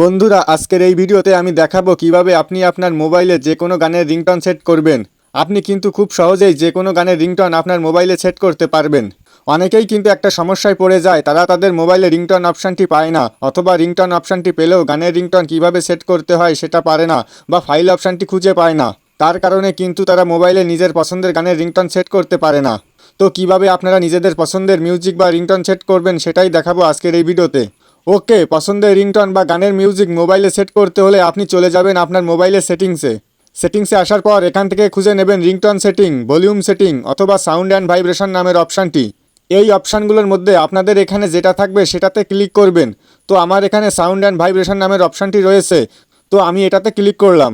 বন্ধুরা, আজকের এই ভিডিওতে আমি দেখাবো কীভাবে আপনি আপনার মোবাইলে যে কোনো গানের রিংটন সেট করবেন। আপনি কিন্তু খুব সহজেই যে কোনো গানের রিংটন আপনার মোবাইলে সেট করতে পারবেন। অনেকেই কিন্তু একটা সমস্যায় পড়ে যায়, তারা তাদের মোবাইলে রিংটন অপশানটি পায় না, অথবা রিংটন অপশানটি পেলেও গানের রিংটন কীভাবে সেট করতে হয় সেটা পারে না, বা ফাইল অপশানটি খুঁজে পায় না। তার কারণে কিন্তু তারা মোবাইলে নিজের পছন্দের গানের রিংটন সেট করতে পারে না। তো কীভাবে আপনারা নিজেদের পছন্দের মিউজিক বা রিংটন সেট করবেন সেটাই দেখাবো আজকের এই ভিডিওতে। ওকে, পছন্দের রিংটন বা গানের মিউজিক মোবাইলে সেট করতে হলে আপনি চলে যাবেন আপনার মোবাইলের সেটিংসে। সেটিংসে আসার পর এখান থেকে খুঁজে নেবেন রিংটন সেটিং, ভলিউম সেটিং অথবা সাউন্ড অ্যান্ড ভাইব্রেশন নামের অপশানটি। এই অপশানগুলোর মধ্যে আপনাদের এখানে যেটা থাকবে সেটাতে ক্লিক করবেন। তো আমার এখানে সাউন্ড অ্যান্ড ভাইব্রেশন নামের অপশানটি রয়েছে। তো আমি এটাতে ক্লিক করলাম।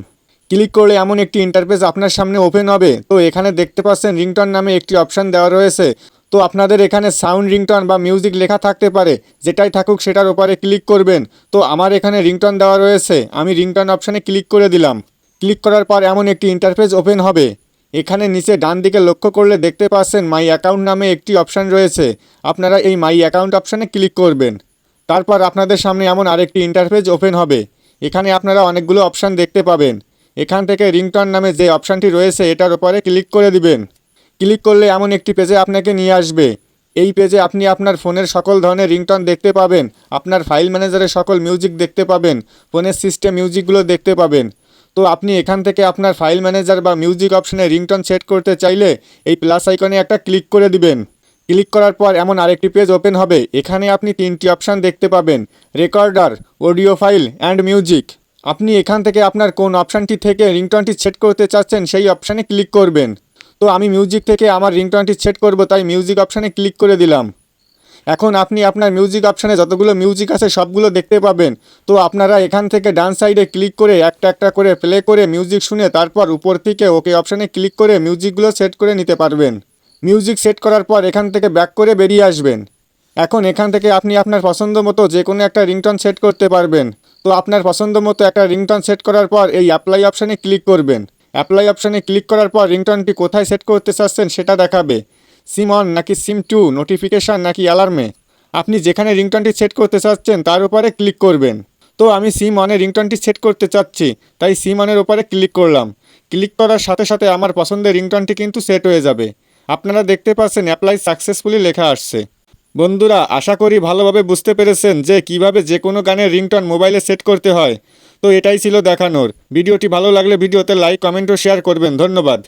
ক্লিক করলে এমন একটি ইন্টারফেস আপনার সামনে ওপেন হবে। তো এখানে দেখতে পাচ্ছেন রিংটন নামে একটি অপশান দেওয়া রয়েছে। তো আপনাদের এখানে সাউন্ড রিংটন বা মিউজিক লেখা থাকতে পারে, যেটাই থাকুক সেটার উপরে ক্লিক করবেন। তো আমার এখানে রিংটন দেওয়া রয়েছে, আমি রিংটন অপশানে ক্লিক করে দিলাম। ক্লিক করার পর এমন একটি ইন্টারফেস ওপেন হবে। এখানে নিচে ডান দিকে লক্ষ্য করলে দেখতে পাচ্ছেন মাই অ্যাকাউন্ট নামে একটি অপশান রয়েছে। আপনারা এই মাই অ্যাকাউন্ট অপশানে ক্লিক করবেন। তারপর আপনাদের সামনে এমন আরেকটি ইন্টারফেস ওপেন হবে। এখানে আপনারা অনেকগুলো অপশান দেখতে পাবেন। এখান থেকে রিংটন নামে যে অপশানটি রয়েছে, এটার উপরে ক্লিক করে দিবেন। ক্লিক করলে এমন একটি পেজে আপনাকে নিয়ে আসবে। এই পেজে আপনি আপনার ফোনের সকল ধরনের রিংটন দেখতে পাবেন। আপনার ফাইল ম্যানেজারের সকল মিউজিক দেখতে পাবেন। ফোনের সিস্টেম মিউজিকগুলো দেখতে পাবেন। তো আপনি এখান থেকে আপনার ফাইল ম্যানেজার বা মিউজিক অপশনে রিংটন সেট করতে চাইলে এই প্লাস আইকনে একটা ক্লিক করে দিবেন। ক্লিক করার পর এমন আরেকটি পেজ ওপেন হবে। এখানে আপনি তিনটি অপশান দেখতে পাবেন। Recorder, audio file, and music. আপনি এখান থেকে আপনার কোন অপশানটি থেকে রিংটনটি সেট করতে চাচ্ছেন সেই অপশানে ক্লিক করবেন। তো আমি মিউজিক থেকে আমার রিংটনটি সেট করব, তাই মিউজিক অপশানে ক্লিক করে দিলাম। এখন আপনি আপনার মিউজিক অপশানে যতগুলো মিউজিক আছে সবগুলো দেখতে পাবেন। তো আপনারা এখান থেকে ডান সাইডে ক্লিক করে একটা একটা করে প্লে করে মিউজিক শুনে তারপর উপর থেকে ওকে অপশানে ক্লিক করে মিউজিকগুলো সেট করে নিতে পারবেন। মিউজিক সেট করার পর এখান থেকে ব্যাক করে বেরিয়ে আসবেন। এখন এখান থেকে আপনি আপনার পছন্দ মতো যে কোনো একটা রিংটন সেট করতে পারবেন। তো আপনার পছন্দ মতো একটা রিংটন সেট করার পর এই অ্যাপ্লাই অপশানে ক্লিক করবেন। অ্যাপ্লাই অপশানে ক্লিক করার পর রিংটনটি কোথায় সেট করতে চাচ্ছেন সেটা দেখাবে। সিম অন নাকি সিম টু নোটিফিকেশান নাকি অ্যালার্মে আপনি যেখানে রিংটনটি সেট করতে চাচ্ছেন তার উপরে ক্লিক করবেন। তো আমি সিম অনে রিংটনটি সেট করতে চাচ্ছি, তাই সিম অনের উপরে ক্লিক করলাম। ক্লিক করার সাথে সাথে আমার পছন্দের রিংটনটি কিন্তু সেট হয়ে যাবে। আপনারা দেখতে পাচ্ছেন অ্যাপ্লাই সাকসেসফুলি লেখা আসছে। বন্ধুরা, আশা করি ভালোভাবে বুঝতে পেরেছেন যে কীভাবে যে কোনো গানের রিংটন মোবাইলে সেট করতে হয়। তো এটাই ছিল দেখানোর। ভিডিওটি ভালো লাগলে ভিডিওতে লাইক কমেন্ট ও শেয়ার করবেন। ধন্যবাদ।